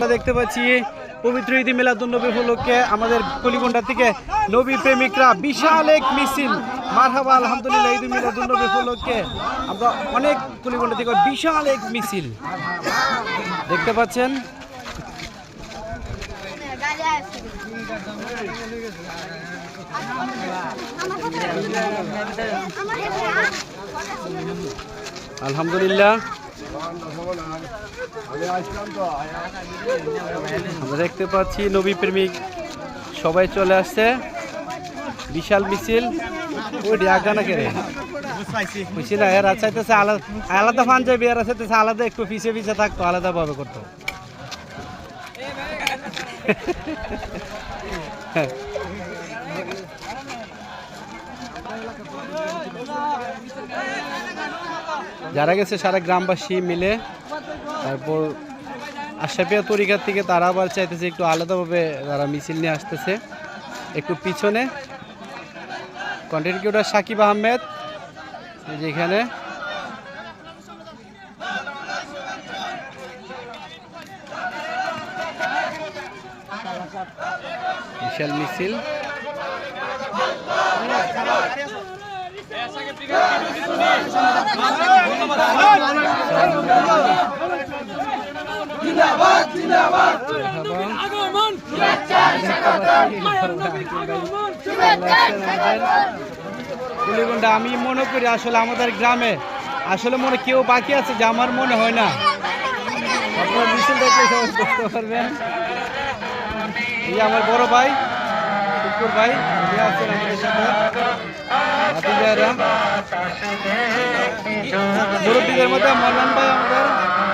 আমরা দেখতে পাচ্ছি, পবিত্র ঈদ মিলাদুন্নবী উপলক্ষে আমাদের কলিগন্ডা থেকে নবী প্রেমিকরা বিশাল এক মিছিল। মারহাবা, আলহামদুলিল্লাহ, ঈদ মিলাদুন্নবী উপলক্ষে আমরা অনেক কলিগন্ডা থেকে বিশাল এক মিছিল। দেখতে পাচ্ছেন? আলহামদুলিল্লাহ। আমরা দেখতে পাচ্ছি নবী প্রেমিক সবাই চলে আসছে। বিশাল মিছিল। ওই ডাকা না বুঝছি না এরা চাইতেছে আলাদা আলাদা পাঞ্জাবি এরা চাইতেছে আলাদা একটু পিছিয়ে পিছিয়ে থাকতো আলাদা ভাবে করতো। যারা গেছে সারা গ্রামবাসী মিলে, তারপর আশাপিয়া তরিকার থেকে তারা আবার চাইতেছে একটু আলাদাভাবে তারা মিছিল নিয়ে আসতেছে। একটু পিছনে কন্টেন্ট ক্রিয়েটার সাকিব আহমেদ গুলিগুন্ডা, আমি মনে করি আসলে আমাদের গ্রামে, আসলে মনে কেউ বাকি আছে যে আমার মনে হয় না। আপনার মিছিল বুঝতে পারবেন। এই আমার বড় ভাই ভাই আছেন আমাদের সাথে। মুরব্বীদের মধ্যে মন্নান ভাই আমাদের।